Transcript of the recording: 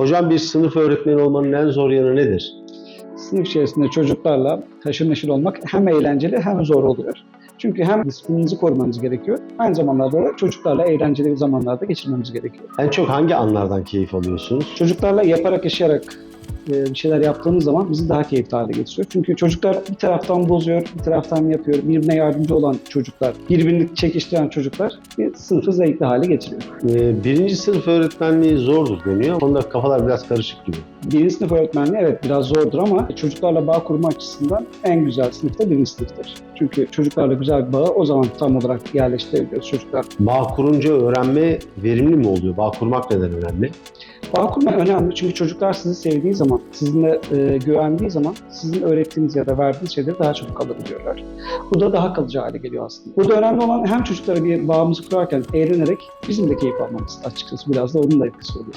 Hocam bir sınıf öğretmeni olmanın en zor yanı nedir? Sınıf içerisinde çocuklarla haşır neşir olmak hem eğlenceli hem zor oluyor. Çünkü hem disiplininizi korumanız gerekiyor, aynı zamanda da çocuklarla eğlenceli zamanlarda geçirmemiz gerekiyor. En çok hangi anlardan keyif alıyorsunuz? Çocuklarla yaparak, yaşayarak bir şeyler yaptığımız zaman bizi daha keyifli hale getiriyor. Çünkü çocuklar bir taraftan bozuyor, bir taraftan yapıyor. Birbirine yardımcı olan çocuklar, birbirini çekiştiren çocuklar bir sınıfı zevkli hale getiriyor. Ee, birinci sınıf öğretmenliği zordur deniyor. Onda kafalar biraz karışık gibi. Birinci sınıf öğretmenliği evet biraz zordur ama çocuklarla bağ kurma açısından en güzel sınıf da birinci sınıftır. Çünkü çocuklarla güzel bir bağı o zaman tam olarak yerleştirebiliyoruz çocuklar. Bağ kurunca öğrenme verimli mi oluyor? Bağ kurmak neden önemli? Bağ kurma önemli çünkü çocuklar sizi sevdiği zaman, sizinle e, güvendiği zaman sizin öğrettiğiniz ya da verdiğiniz şeyleri daha çabuk alabiliyorlar. Bu da daha kalıcı hale geliyor aslında. Burada önemli olan hem çocuklara bir bağımızı kurarken eğlenerek bizim de keyif almamız açıkçası biraz da onun da etkisi oluyor.